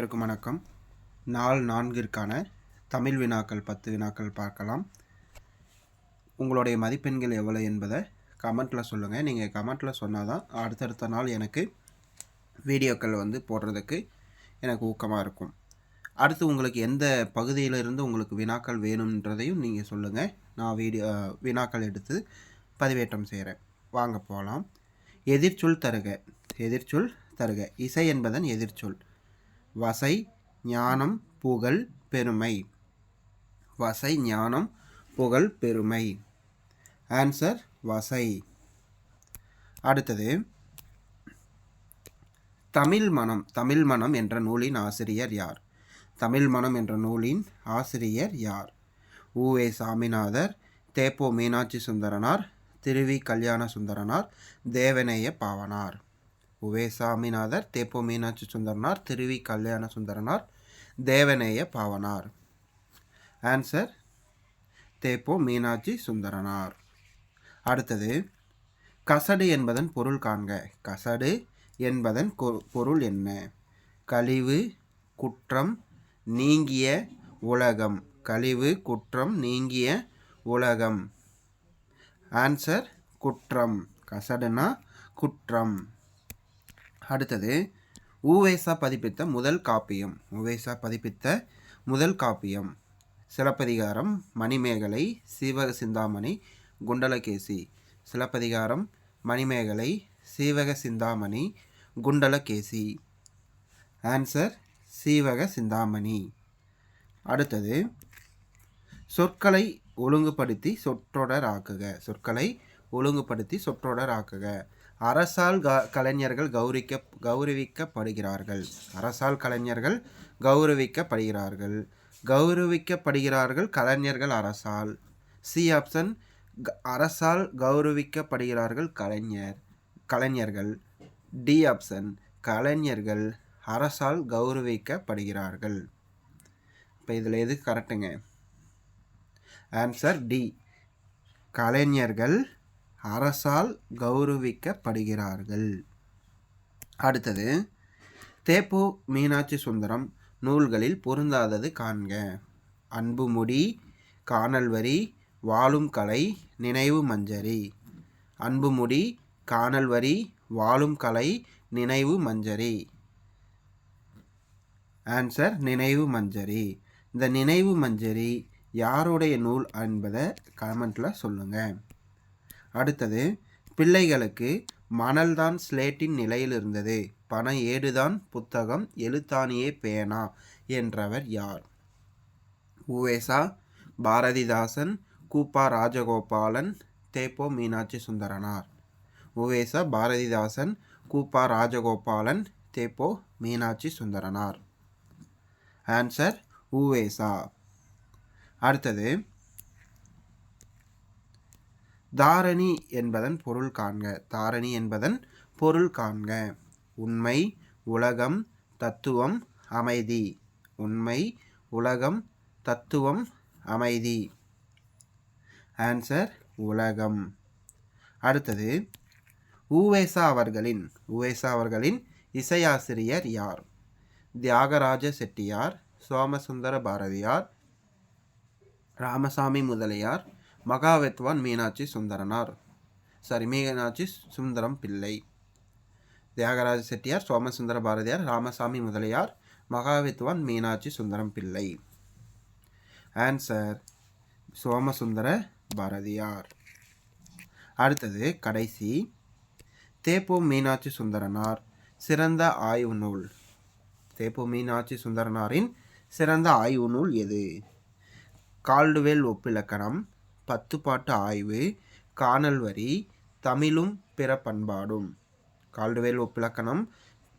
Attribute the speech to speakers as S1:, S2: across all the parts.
S1: அனைவருக்கும் வணக்கம். நாள் நான்கிற்கான தமிழ் வினாக்கள் பத்து வினாக்கள் பார்க்கலாம். உங்களுடைய மதிப்பெண்கள் எவ்வளோ என்பதை கமெண்ட்டில் சொல்லுங்கள் நீங்கள் கமெண்ட்டில் சொன்னால் தான் அடுத்தடுத்த நாள் எனக்கு வீடியோக்கள் வந்து போடுறதுக்கு எனக்கு ஊக்கமாக இருக்கும். அடுத்து உங்களுக்கு எந்த பகுதியிலிருந்து உங்களுக்கு வினாக்கள் வேணுன்றதையும் நீங்கள் சொல்லுங்கள் நான் வீடியோ வினாக்கள் எடுத்து பதிவேற்றம் செய்கிறேன் வாங்க போகலாம் எதிர்ச்சொல் தருக. எதிர்ச்சொல் தருக. இசை என்பதன் எதிர்ச்சொல். வசை ஞானம் புகழ் பெருமை. வசை ஞானம் புகழ் பெருமை. ஆன்சர் வசை. அடுத்தது தமிழ் மனம் தமிழ் மனம் என்ற நூலின் ஆசிரியர் யார்? தமிழ் மனம் என்ற நூலின் ஆசிரியர் யார்? உவே சாமிநாதர் தேப்போ மீனாட்சி சுந்தரனார் திருவி கல்யாண சுந்தரனார் தேவநேய பாவனார். உவே சாமிநாதர் தேப்போ மீனாட்சி சுந்தரனார் திருவி கல்யாண சுந்தரனார் தேவநேய பாவனார். ஆன்சர் தேப்போ மீனாட்சி சுந்தரனார். அடுத்தது கசடு என்பதன் பொருள் காண்க. கசடு என்பதன் கொ- பொருள் என்ன? கழிவு குற்றம் நீங்கிய உலகம். கழிவு குற்றம் நீங்கிய உலகம். ஆன்சர் குற்றம். கசடுனா குற்றம். அடுத்தது ஊவேசா பதிப்பித்த முதல் காப்பியம். ஊவேசா பதிப்பித்த முதல் காப்பியம். சிலப்பதிகாரம் மணிமேகலை சீவக சிந்தாமணி குண்டலகேசி. சிலப்பதிகாரம் மணிமேகலை சீவக சிந்தாமணி குண்டலகேசி. ஆன்சர் சீவக சிந்தாமணி. அடுத்தது சொற்களை ஒழுங்குபடுத்தி சொற்றொடர் ஆக்குக சொற்களை ஒழுங்குபடுத்தி சொற்றொடர் ஆக்குக அரசால் க கலைஞர்கள் கௌரிக்க கௌரவிக்கப்படுகிறார்கள். அரசால் கலைஞர்கள் கௌரவிக்கப்படுகிறார்கள். கௌரவிக்கப்படுகிறார்கள் கலைஞர்கள் அரசால். சி ஆப்ஷன் க- அரசால் கௌரவிக்கப்படுகிறார்கள் கலைஞர் கலைஞர்கள். டி ஆப்ஷன் கலைஞர்கள் அரசால் கௌரவிக்கப்படுகிறார்கள். இப்போ இதில் எது கரெக்டுங்க ஆன்சர் டி கலைஞர்கள் அரசால் கௌரவிக்கப்படுகிறார்கள். அடுத்தது தேப்போ மீனாட்சி சுந்தரம் நூல்களில் பொருந்தாதது காண்க. அன்புமுடி காணல் வரி வாழும் கலை நினைவு மஞ்சரி. அன்புமுடி காணல் வரி வாழும் கலை நினைவு மஞ்சரி. ஆன்சர் நினைவு மஞ்சரி. இந்த நினைவு மஞ்சரி யாருடைய நூல் என்பதை கமெண்ட்டில் சொல்லுங்கள் அடுத்தது பிள்ளைகளுக்கு மணல்தான் ஸ்லேட்டின் நிலையில் இருந்தது பண ஏடுதான் புத்தகம் எழுத்தானியே பேனா என்றவர் யார்? உவேசா பாரதிதாசன் கூப்பா ராஜகோபாலன் தேப்போ மீனாட்சி சுந்தரனார். உவேசா பாரதிதாசன் கூப்பா ராஜகோபாலன் தேப்போ மீனாட்சி சுந்தரனார். ஆன்சர் உவேசா. அடுத்தது தாரணி என்பதன் பொருள் காண்க. தாரணி என்பதன் பொருள் காண்க. உண்மை உலகம் தத்துவம் அமைதி. உண்மை உலகம் தத்துவம் அமைதி. ஆன்சர் உலகம். அடுத்தது ஊவேசா அவர்களின் ஊவேசா அவர்களின் இசையாசிரியர் யார்? தியாகராஜ செட்டியார் சோமசுந்தர பாரதியார் ராமசாமி முதலியார் மகாவித்வான் மீனாட்சி சுந்தரனார். சாரி மீனாட்சி சுந்தரம் பிள்ளை. தியாகராஜ செட்டியார் சோமசுந்தர பாரதியார் ராமசாமி முதலியார் மகாவித்வான் மீனாட்சி சுந்தரம் பிள்ளை. ஆன்சர் சோமசுந்தர பாரதியார். அடுத்தது கடைசி. தேப்பூ மீனாட்சி சுந்தரனார் சிறந்த ஆய்வு நூல். தேப்பு மீனாட்சி சுந்தரனாரின் சிறந்த ஆய்வு நூல் எது? கால்டுவேல் ஒப்பிலக்கணம் பத்துப்பாட்டு ஆய்வு காணல் வரி தமிழும் பிற பண்பாடும். கால்டுவேல் ஒப்பிலக்கணம்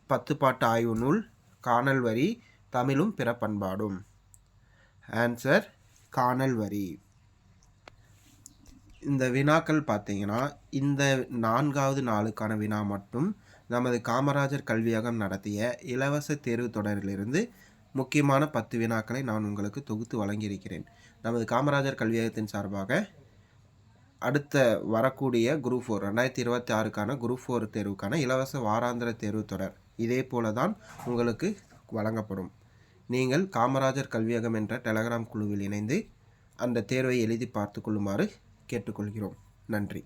S1: பத்துப்பாட்டு ஆய்வு நூல் காணல் வரி தமிழும் பிற பண்பாடும். ஆன்சர் காணல் வரி. இந்த வினாக்கள் பார்த்தீங்கன்னா இந்த நான்காவது நாளுக்கான வினா மட்டும் நமது காமராஜர் கல்வியகம் நடத்திய இலவச தேர்வு தொடரிலிருந்து முக்கியமான பத்து வினாக்களை நான் உங்களுக்கு தொகுத்து வழங்கியிருக்கிறேன். நமது காமராஜர் கல்வியகத்தின் சார்பாக அடுத்த வரக்கூடிய குரூப் ஃபோர் ரெண்டாயிரத்தி இருபத்தி ஆறுக்கான குரூப் ஃபோர் தேர்வுக்கான இலவச வாராந்திர தேர்வு தொடர். இதே போல தான் உங்களுக்கு வழங்கப்படும். நீங்கள் காமராஜர் கல்வியகம் என்ற டெலகிராம் குழுவில் இணைந்து அந்த தேர்வை எழுதி பார்த்து கொள்ளுமாறு கேட்டுக்கொள்கிறோம். நன்றி.